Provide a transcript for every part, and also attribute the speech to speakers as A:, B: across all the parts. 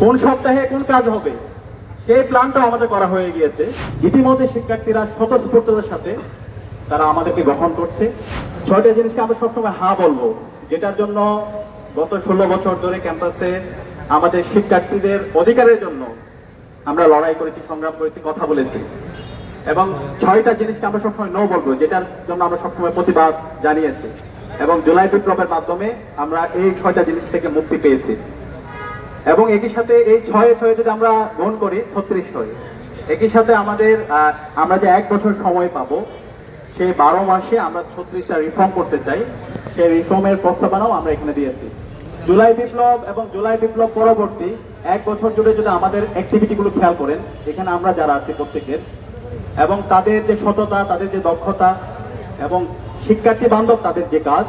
A: কোন সপ্তাহে কোন কাজ হবে? সেই প্ল্যানটা আমাদের করা হয়ে গিয়েছে। ইতিমধ্যে শিক্ষার্থীরা স্বতঃস্ফূর্ততার সাথে তারা আমাদেরকে গ্রহণ করছে। ছয়টা জিনিসকে আমরা সবসময় হা বলব, যেটার জন্য গত ষোলো বছর ধরে ক্যাম্পাসে আমাদের শিক্ষার্থীদের অধিকারের জন্য আমরা লড়াই করেছি, সংগ্রাম করেছি, কথা বলেছি। এবং ছয়টা জিনিসকে আমরা সবসময় নো বলব, যেটার জন্য আমরা সবসময় প্রতিবাদ জানিয়েছি। এবং জুলাই বিপ্লবের মাধ্যমে আমরা এই ছয়টা জিনিস থেকে মুক্তি পেয়েছি। এবং একই সাথে এই ছয়ে ছয়ে যদি আমরা গ্রহণ করি, ছত্রিশ হয়। একই সাথে আমাদের আমরা যে এক বছর সময় পাবো সেই বারো মাসে আমরা ছত্রিশটা রিফর্ম করতে চাই। সেই রিফর্মের প্রস্তাবনাও আমরা এখানে দিয়েছি। জুলাই বিপ্লব এবং জুলাই বিপ্লব পরবর্তী এক বছর জুড়ে যদি আমাদের অ্যাক্টিভিটিগুলো খেয়াল করেন, এখানে আমরা যারা আছি প্রত্যেকের, এবং তাদের যে সততা, তাদের যে দক্ষতা, এবং শিক্ষার্থী বান্ধব তাদের যে কাজ,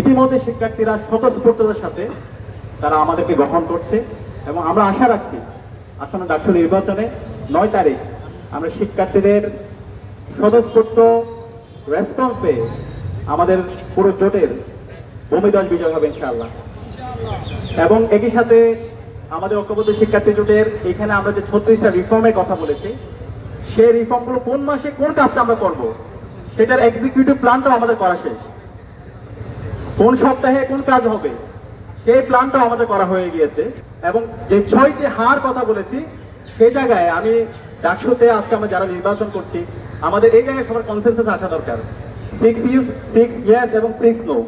A: ইতিমধ্যে শিক্ষার্থীরা স্বতঃস্ফূর্ততার সাথে তারা আমাদেরকে গ্রহণ করছে এবং আমরা আশা রাখছি আসন্ন ডাক্তার নির্বাচনে নয় তারিখ আমরা শিক্ষার্থীদের স্বতঃস্ফূর্ত রেসপন্স পেয়ে আমাদের পুরো জোটের ভূমিদল বিজয় হবে ইনশাআল্লাহ। এবং একই সাথে আমাদের ঐক্যবদ্ধ শিক্ষার্থী জোটের এখানে আমরা যে ছত্রিশটা রিফর্মের কথা বলেছি, সেই রিফর্মগুলো কোন মাসে কোন কাজটা আমরা করব, সেটার এক্সিকিউটিভ প্ল্যানটাও আমাদের করা শেষ। কোন সপ্তাহে কোন কাজ হবে সেই প্ল্যানটাও আমাদের করা হয়ে গিয়েছে। এবং যে ছয়টি হার কথা বলেছি, সেই জায়গায় আমি ডাকসুতে আজকে আমরা যারা নির্বাচন করছি, আমাদের এই জায়গায় সবার কনসেন্সাস আসা দরকার। সিক্স ইউজ সিক্স ইয়েস এবং সিক্স নো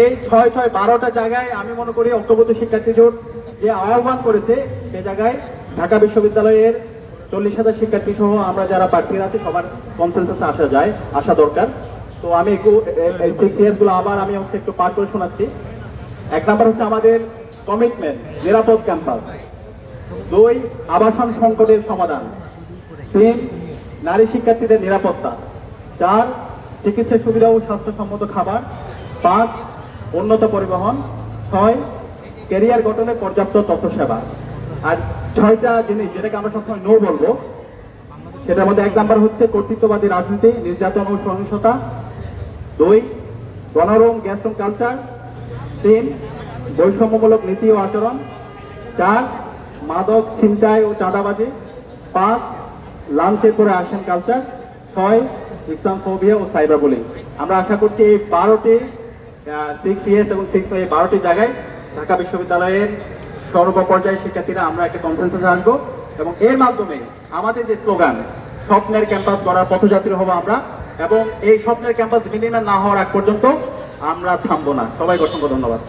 A: এই ছয় ছয়, বারোটা জায়গায় আমি মনে করি ঐক্যবদ্ধ শিক্ষার্থী জোট যে আহ্বান করেছে, সে জায়গায় ঢাকা বিশ্ববিদ্যালয়ের চল্লিশ হাজার শিক্ষার্থী সহ আমরা যারা প্রার্থীরা আছে, সবার কনসেন্সাসে আসা যায়, আসা দরকার। তো আমি একটু সিক্স ইয়ার্সগুলো আবার আমি হচ্ছে একটু পার করে শোনাচ্ছি। এক নাম্বার হচ্ছে আমাদের কমিটমেন্ট নিরাপদ ক্যাম্পাস দুই, আবাসন সংকটের সমাধান। তিন, নারী শিক্ষার্থীদের নিরাপত্তা। চার, চিকিৎসা সুবিধা ও স্বাস্থ্যসম্মত খাবার। পাঁচ, উন্নত পরিবহন। ছয় ক্যারিয়ার গঠনে পর্যাপ্ত তথ্য সেবা আর ছয়টা জিনিস যেটাকে আমরা সবসময় নো বলব, সেটার মধ্যে এক নাম্বার হচ্ছে কর্তৃত্ববাদী রাজনীতি, নির্যাতন ও সহিংসতা। দুই, গণরম গ্যাস্ট্রম কালচার তিন, বৈষম্যমূলক নীতি ও আচরণ। চার, মাদক ছিনতাই ও চাঁদাবাজি। পাঁচ লাঞ্চে করে আসেন কালচার ছয় ইসলাম ফোবিয়া ও সাইবার বুলিং আমরা আশা করছি এই বারোটি সিক্স ইয়ার্স এবং সিক্স এই বারোটি জায়গায় ঢাকা বিশ্ববিদ্যালয়ের সর্বপর্যায়ের শিক্ষার্থীরা আমরা একটা কনফারেন্সে আসব এবং এর মাধ্যমে আমাদের যে স্লোগান স্বপ্নের ক্যাম্পাস গড়ার পথযাত্রী হব আমরা এবং এই স্বপ্নের ক্যাম্পাস বিলীন না হওয়ার আগ পর্যন্ত আমরা থামবো না। সবাই অসংখ্য ধন্যবাদ।